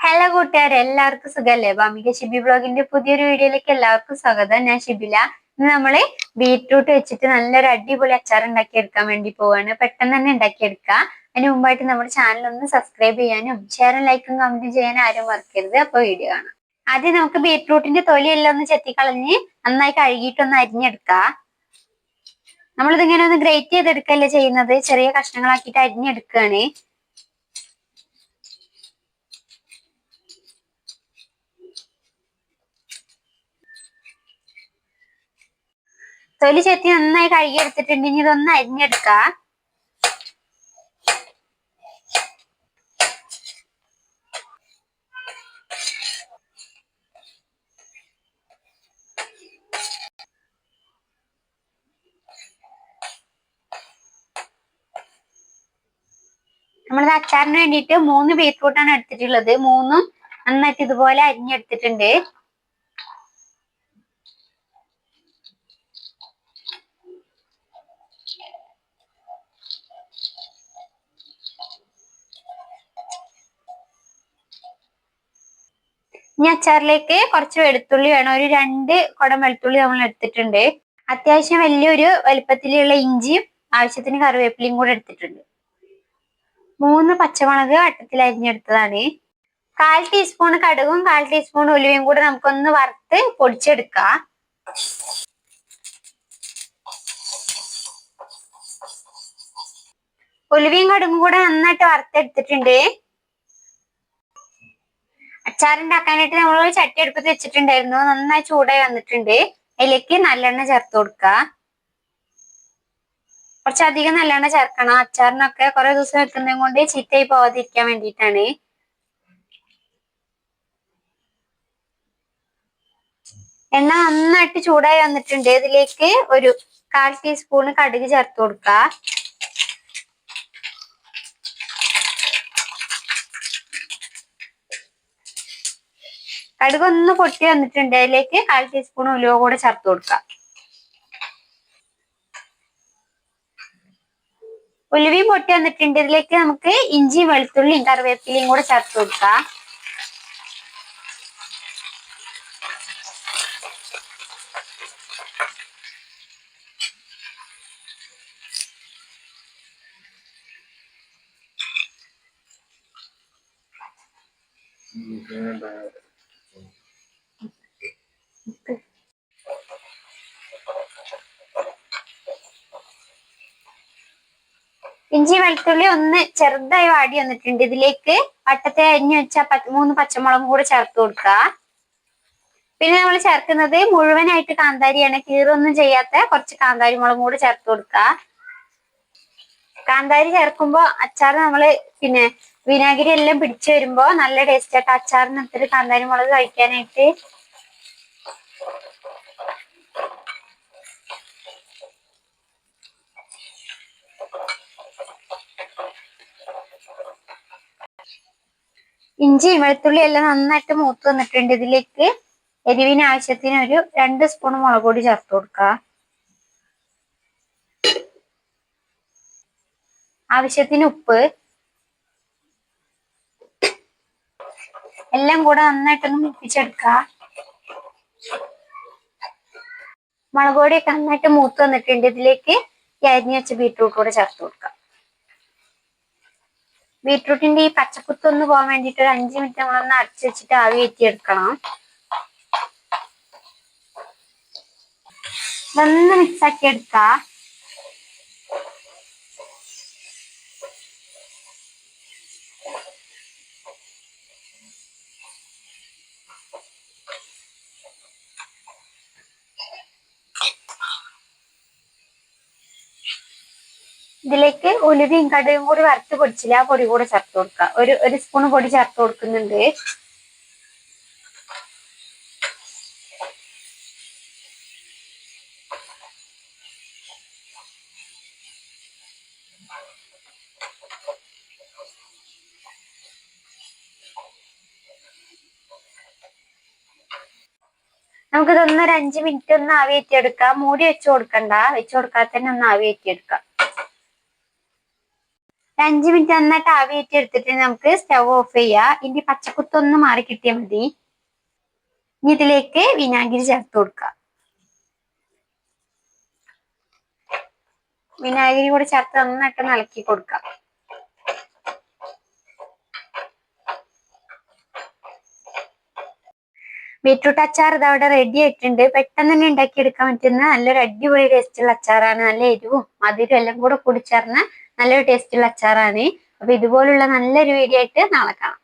Hello കൂട്ടുകാർ എല്ലാവർക്കും സുഖല്ലേ? ബാമിക ഷിബി ബ്ലോഗിന്റെ പുതിയൊരു വീഡിയോയിലേക്ക് എല്ലാവർക്കും സ്വാഗതം. ഞാൻ ഷിബില. ഇന്ന് നമ്മൾ ബീറ്റ്റൂട്ട് വെച്ചിട്ട് നല്ലൊരു അടിപൊളി അച്ചാർ ഉണ്ടാക്കി എടുക്കാൻ വേണ്ടി പോവാണ്. പെട്ടെന്ന് തന്നെ ഉണ്ടാക്കിയെടുക്കുക അതിന് മുമ്പായിട്ട് നമ്മുടെ ചാനൽ ഒന്ന് സബ്സ്ക്രൈബ് ചെയ്യാനും ഷെയറും ലൈക്കും കമന്റും ചെയ്യാനും ആരും മറക്കരുത്. അപ്പൊ വീഡിയോ കാണാം. ആദ്യം നമുക്ക് ബീറ്റ്റൂട്ടിന്റെ തൊലിയെല്ലാം ഒന്ന് ചെത്തിക്കളഞ്ഞ് നന്നായി കഴുകിയിട്ടൊന്ന് അരിഞ്ഞെടുക്കാം. നമ്മളിതിങ്ങനെ ഒന്ന് ഗ്രേറ്റ് ചെയ്തെടുക്കല്ലേ ചെയ്യുന്നത്? ചെറിയ കഷ്ണങ്ങളാക്കിയിട്ട് അരിഞ്ഞെടുക്കുകയാണ്. തൊലി ചെത്തി നന്നായി കഴുകി കഴുകിയെടുത്തിട്ടുണ്ട്. ഇനി ഇതൊന്ന് അരിഞ്ഞെടുക്ക. നമ്മളിത് അച്ചാറിന് വേണ്ടിയിട്ട് മൂന്ന് ബീറ്റ്റൂട്ടാണ് എടുത്തിട്ടുള്ളത്. മൂന്നും നന്നായിട്ട് ഇതുപോലെ അരിഞ്ഞെടുത്തിട്ടുണ്ട്. ഇനി അച്ചാറിലേക്ക് കുറച്ച് വെളുത്തുള്ളി വേണം. ഒരു രണ്ട് കുടം വെളുത്തുള്ളി നമ്മൾ എടുത്തിട്ടുണ്ട്. അത്യാവശ്യം വലിയൊരു വലിപ്പത്തിലുള്ള ഇഞ്ചിയും ആവശ്യത്തിന് കറിവേപ്പിലയും കൂടെ എടുത്തിട്ടുണ്ട്. മൂന്ന് പച്ചമുളക് വട്ടത്തിൽ അരിഞ്ഞെടുത്തതാണ്. കാൽ ടീസ്പൂൺ കടുകും കാൽ ടീസ്പൂൺ ഉലുവയും കൂടെ നമുക്കൊന്ന് വറുത്ത് പൊടിച്ചെടുക്കാം. ഉലുവയും കടുകും കൂടെ നന്നായിട്ട് വറുത്തെടുത്തിട്ടുണ്ട്. അച്ചാറുണ്ടാക്കാനായിട്ട് നമ്മൾ ഒരു ചട്ടി അടുപ്പത്ത് വെച്ചിട്ടുണ്ടായിരുന്നു. നന്നായി ചൂടായി വന്നിട്ടുണ്ട്. അതിലേക്ക് നല്ലെണ്ണ ചേർത്ത് കൊടുക്കുക കുറച്ചധികം നല്ലെണ്ണ ചേർക്കണം. അച്ചാറിനൊക്കെ കുറെ ദിവസം വെക്കുന്നതും കൊണ്ട് ചീത്തയായി പോവാതിരിക്കാൻ വേണ്ടിയിട്ടാണ്. എണ്ണ നന്നായിട്ട് ചൂടായി വന്നിട്ടുണ്ട്. ഇതിലേക്ക് ഒരു കാൽ ടീസ്പൂൺ കടുക് ചേർത്ത് കൊടുക്ക. കടുക് ഒന്ന് പൊട്ടി വന്നിട്ടുണ്ട്. അതിലേക്ക് കാൽ ടീസ്പൂൺ ഉലുവ കൂടെ ചേർത്ത് കൊടുക്കാം ഉലുവയും പൊട്ടി വന്നിട്ടുണ്ട്. ഇതിലേക്ക് നമുക്ക് ഇഞ്ചിയും വെളുത്തുള്ളിയും കറിവേപ്പിലയും കൂടെ ചേർത്ത് കൊടുക്കാം ഇഞ്ചി വെളുത്തുള്ളി ഒന്ന് ചെറുതായി വാടി വന്നിട്ടുണ്ട്. ഇതിലേക്ക് വട്ടത്തെ അരിഞ്ഞു വെച്ച മൂന്ന് പച്ചമുളകും കൂടെ ചേർത്ത് കൊടുക്കുക. പിന്നെ നമ്മൾ ചേർക്കുന്നത് മുഴുവനായിട്ട് കാന്താരിയാണ്. കീറൊന്നും ചെയ്യാത്ത കുറച്ച് കാന്താരി മുളകും കൂടെ ചേർത്ത് കൊടുക്കുക. കാന്താരി ചേർക്കുമ്പോ അച്ചാർ നമ്മൾ പിന്നെ വിനാഗിരി എല്ലാം പിടിച്ചു വരുമ്പോ നല്ല ടേസ്റ്റ് ആയിട്ട് അച്ചാറിന് അത്ര കാന്താരി മുളക് കഴിക്കാനായിട്ട് ഇഞ്ചി വെളുത്തുള്ളി എല്ലാം നന്നായിട്ട് മൂത്ത് വന്നിട്ടുണ്ട്. ഇതിലേക്ക് എരിവിന് ആവശ്യത്തിന് ഒരു രണ്ട് സ്പൂൺ മുളക് പൊടി ചേർത്ത് കൊടുക്കുക. ആവശ്യത്തിന് ഉപ്പ്. എല്ലാം കൂടെ നന്നായിട്ടൊന്ന് മുപ്പിച്ചെടുക്കുക. മുളക് പൊടിയൊക്കെ നന്നായിട്ട് മൂത്ത് വന്നിട്ടുണ്ട്. ഇതിലേക്ക് ഈ അരിഞ്ഞ വെച്ച ബീട്രൂട്ട് കൂടെ ചേർത്ത് കൊടുക്കുക. ബീട്രൂട്ടിന്റെ ഈ പച്ചക്കുത്തൊന്ന് പോകാൻ വേണ്ടിട്ട് ഒരു അഞ്ചു മിനിറ്റ് നമ്മളൊന്ന് അടച്ചു വെച്ചിട്ട് ആവി വെറ്റിയെടുക്കണം ഇതൊന്ന് മിക്സാക്കി എടുക്ക. ഇതിലേക്ക് ഉലുവയും കടുകും കൂടി വറുത്ത് പൊടിച്ചില്ല ആ പൊടി കൂടെ ചേർത്ത് കൊടുക്കുക. ഒരു ഒരു സ്പൂൺ പൊടി ചേർത്ത് കൊടുക്കുന്നുണ്ട്. നമുക്കിതൊന്ന് ഒരു അഞ്ച് മിനിറ്റ് ഒന്ന് ആവി മൂടി വെച്ച് കൊടുക്കണ്ട. വെച്ച് കൊടുക്കാതെ തന്നെ ഒന്ന് ആവി ഒരു അഞ്ച് മിനിറ്റ് നന്നായിട്ട് ആവിയേറ്റ് എടുത്തിട്ട് നമുക്ക് സ്റ്റവ് ഓഫ് ചെയ്യാം. ഇതിന്റെ പച്ചക്കുത്തൊന്ന് മാറി കിട്ടിയാൽ മതി. ഇനി ഇതിലേക്ക് വിനാഗിരി ചേർത്ത് കൊടുക്കാം. വിനാഗിരി കൂടെ ചേർത്ത് നന്നായിട്ട് ഇളക്കി കൊടുക്കാം. ബീട്രൂട്ട് അച്ചാർ ഇത് അവിടെ റെഡി ആയിട്ടുണ്ട്. പെട്ടെന്ന് തന്നെ ഉണ്ടാക്കി എടുക്കാൻ പറ്റുന്ന നല്ലൊരു അടിപൊളി ടേസ്റ്റുള്ള അച്ചാറാണ്. നല്ല എരിവും മധുരം എല്ലാം കൂടെ കൂടി ചേർന്ന നല്ലൊരു ടേസ്റ്റുള്ള അച്ചാറാണ്. അപ്പൊ ഇതുപോലുള്ള നല്ലൊരു വീഡിയോ ആയിട്ട് നാളെ കാണാം.